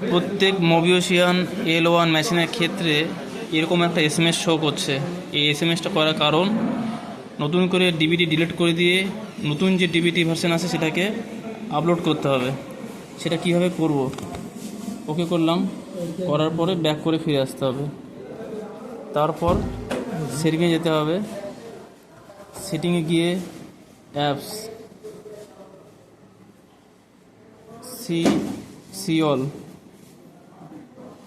প্রত্যেক মোবিওশিয়ান L one মেশিনের ক্ষেত্রে এরকম একটা এস এম এস শো করছে। এই এস এম এসটা করার কারণ, নতুন করে ডিবিটি ডিলিট করে দিয়ে নতুন যে ডিবিটি ভার্সন আছে সেটাকে আপলোড করতে হবে। সেটা কীভাবে করব? ওকে করলাম। করার পরে ব্যাক করে ফিরে আসতে হবে। তারপর সেটিংয়ে যেতে হবে। সেটিংয়ে গিয়ে অ্যাপস সি সিওল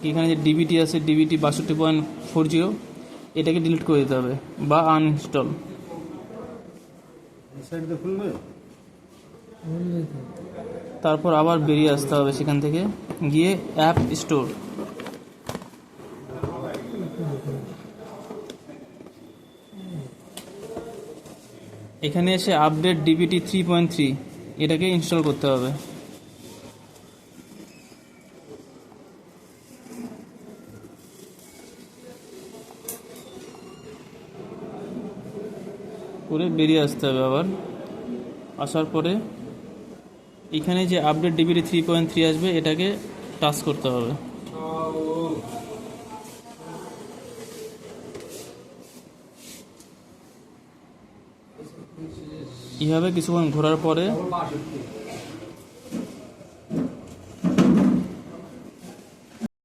এখানে যে ডিবিটি আছে ডিবিটি বাষট্টি পয়েন্ট ফোর জিরো এটাকে ডিলিট করে দিতে হবে বা আনইনস্টল তারপর আবার বেরিয়ে আসতে হবে সেখান থেকে গিয়ে অ্যাপ স্টোর এখানে এসে update DBT three point three এটাকে ইনস্টল করতে হবে। করে বেরিয়ে আসতে হবে আবার। আসার পরে এখানে যে update DBT three point three আসবে, এটাকে টাচ করতে হবে। এভাবে কিছুক্ষণ ঘোরার পরে